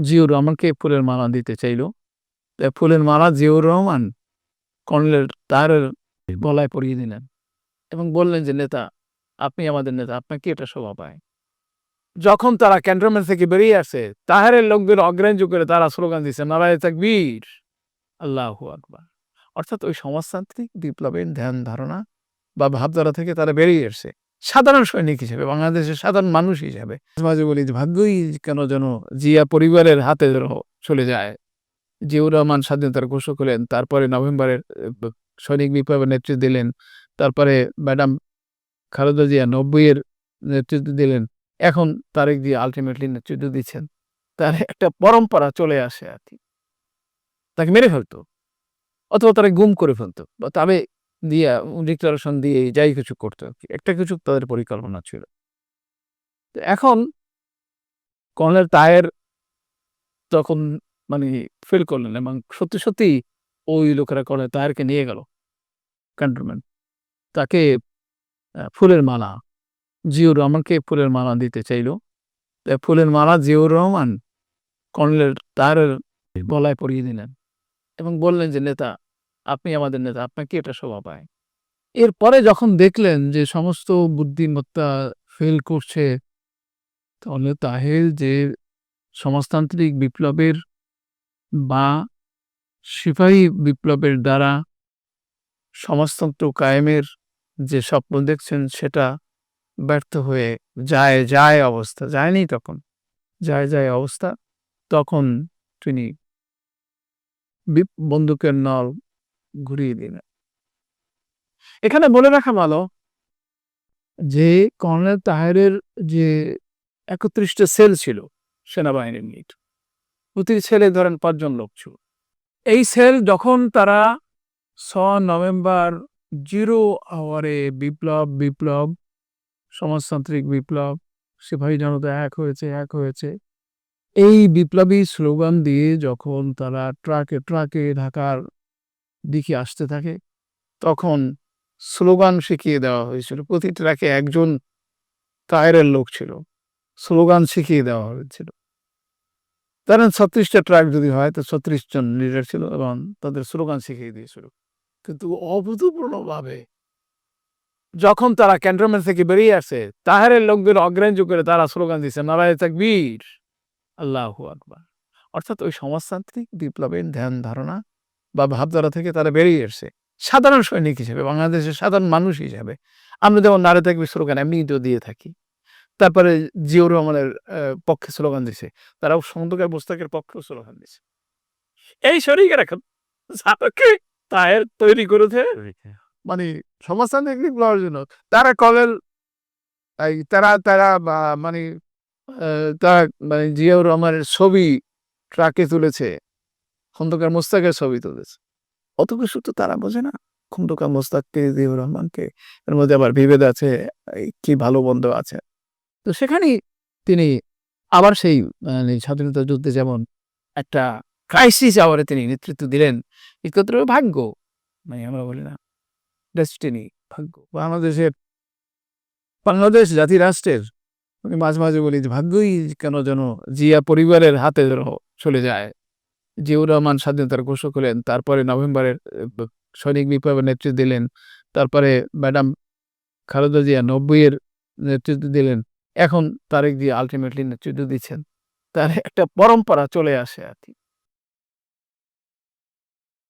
জিয়াউর রহমানকে ফুলের মালা দিতে চাইলো। ফুলের মালা জিয়াউর রহমান কর্নেল তাহেরের গলায় পরিয়ে দিলেন এবং বললেন যে, নেতা, আপনি আমাদের নেতা, আপনাকে এটা শোভা পায়। যখন তারা ক্যান্টনমেন্ট থেকে বেরিয়ে আসে, তাহেরের লোকদের অগ্রাহ্য করে তারা স্লোগান দিচ্ছে নারায় তাকবীর। আল্লাহ আকবার। অর্থাৎ ওই সমাজতান্ত্রিক বিপ্লবের ধ্যান ধারণা বা ভাবধারা থেকে তারা বেরিয়ে এসছে। সাধারণ সৈনিক হিসেবে, বাংলাদেশের সাধারণ মানুষ হিসেবে মাঝে বলি ভাগ্যই কেন যেন জিয়া পরিবারের হাতে যেন চলে যায়। জিয়াউর রহমান স্বাধীনতার ঘোষক হলেন, তারপরে নভেম্বরের সৈনিক বিপ্লবের নেতৃত্ব দিলেন, তারপরে ম্যাডাম খালেদা জিয়া নব্বইয়ের নেতৃত্ব দিলেন, এখন তারেক জিয়া আলটিমেটলি নেতৃত্ব দিচ্ছেন। তার একটা পরম্পরা চলে আসে আর কি। তাকে মেরে ফেলতো, অথবা তারা গুম করে ফেলতো। বা তবে দিয়ে ডিক্লারেশন দিয়ে যাই কিছু করতো একটা কিছু তাদের পরিকল্পনা ছিল। এখন কর্নেল তায়ের তখন মানে ফিল করলেন এবং সত্যি সত্যি ওই লোকেরা কর্নেল তায়েরকে নিয়ে গেল। ক্যান্টনমেন্ট তাকে ফুলের মালা জিয়াউর রহমানকে ফুলের মালা দিতে চাইলো। ফুলের মালা জিয়াউর রহমান কর্নেল তাহেরের গলায় পরিয়ে দিলেন এবং বললেন যে, নেতা আপনি আমাদের নেতা, আপনাকে এটা শোভা পায়। এরপরে যখন দেখলেন যে সমস্ত বুদ্ধিমত্তা ফেল করছে, তাহলে তাহের যে সমাজতান্ত্রিক বিপ্লবের বা সিপাহী বিপ্লবের দ্বারা সমাজতন্ত্র কায়েমের যে স্বপ্ন দেখছেন, সেটা ব্যর্থ হয়ে যায় যায় অবস্থা, যায়নি তখন। যায় যায় অবস্থা। তখন তিনি বন্দুকের নল ঘুরিয়ে দিলেন এখানে বলে রাখা ভালো যে, কর্নেল তাহেরের যে একত্রিশটা সেল ছিল সেনাবাহিনীর নিট প্রতি সেলে ধরেন পাঁচজন লোক ছিল। এই সেল যখন তারা ছ নভেম্বর জিরো আওয়ারে বিপ্লব বিপ্লব, সমাজতান্ত্রিক বিপ্লব, সিপাহী জনতা এক হয়েছে এক হয়েছে, এই বিপ্লবী স্লোগান দিয়ে যখন তারা ট্রাকে ট্রাকে ঢাকার দিকে আসতে থাকে। তখন স্লোগান শিখিয়ে দেওয়া হয়েছিল। প্রতি ট্র্যাকে একজন টায়ারের লোক ছিল। স্লোগান শিখিয়ে দেওয়া হয়েছিল। ধরেন ছত্রিশটা ট্রাক যদি হয়, তো ছত্রিশ জন লিডার ছিল এবং তাদের স্লোগান শিখিয়ে দিয়েছিল। কিন্তু অভূতপূর্ণভাবে যখন তারা ক্যান্টনমেন্ট থেকে বেরিয়ে আসে তাহারের লোকদের অগ্রাহ্য করে তারা স্লোগান দিচ্ছে নারায় তাকবীর, আল্লাহ আকবার। অর্থাৎ ওই সমাজতান্ত্রিক বিপ্লবের ধ্যান ধারণা বা ভাবধারা থেকে তারা বেরিয়ে এসছে। সাধারণ সৈনিক হিসেবে বাংলাদেশের সাধারণ মানুষ হিসেবে আমরা যেমন নারে থাকবে স্লোগান এমনি তো দিয়ে থাকি। তারপরে জিয়াউর রহমানের পক্ষে স্লোগান দিছে তারাও খন্দকার মোস্তাকের পক্ষে স্লোগান দিছে। এই শরীরের এখন যাকে তায়ের তৈরি করেছে মানে সমাজতান্ত্রিক বিপ্লবের জন্য। তারা কলেল এই তারা তারা মানে তারা মানে জিয়াউর রহমানের ছবি ট্রাকে তুলেছে। খন্দকার মোস্তাকের ছবি তুলেছে অত কিছু তো তারা বোঝে না। খন্দকার মোস্তাককে জিয়াউর রহমানকে এর মধ্যে আবার বিভেদ আছে কি ভালো বন্ধ আছে। তো সেখানেই তিনি আবার সেই মানে স্বাধীনতা যুদ্ধে যেমন একটা ক্রাইসিস আওয়ারে তিনি নেতৃত্ব দিলেন একত্র ভাগ্য। মানে আমরা বলি না ডেস্টিনি ভাগ্য। বাংলাদেশের বাংলাদেশ জাতি রাষ্ট্রের আমি মাঝে মাঝে বলি যে ভাগ্যই কেন যেন জিয়া পরিবারের হাতে যেন চলে যায়। জিয়াউর রহমান স্বাধীনতার ঘোষক হলেন, তারপরে নভেম্বরের সৈনিক বিপ্লবের নেতৃত্ব দিলেন, তারপরে ম্যাডাম খালেদা জিয়া নব্বইয়ের নেতৃত্ব দিলেন, এখন তারেক জিয়া আলটিমেটলি নেতৃত্ব দিচ্ছেন। তার একটা পরম্পরা চলে আসে আর কি।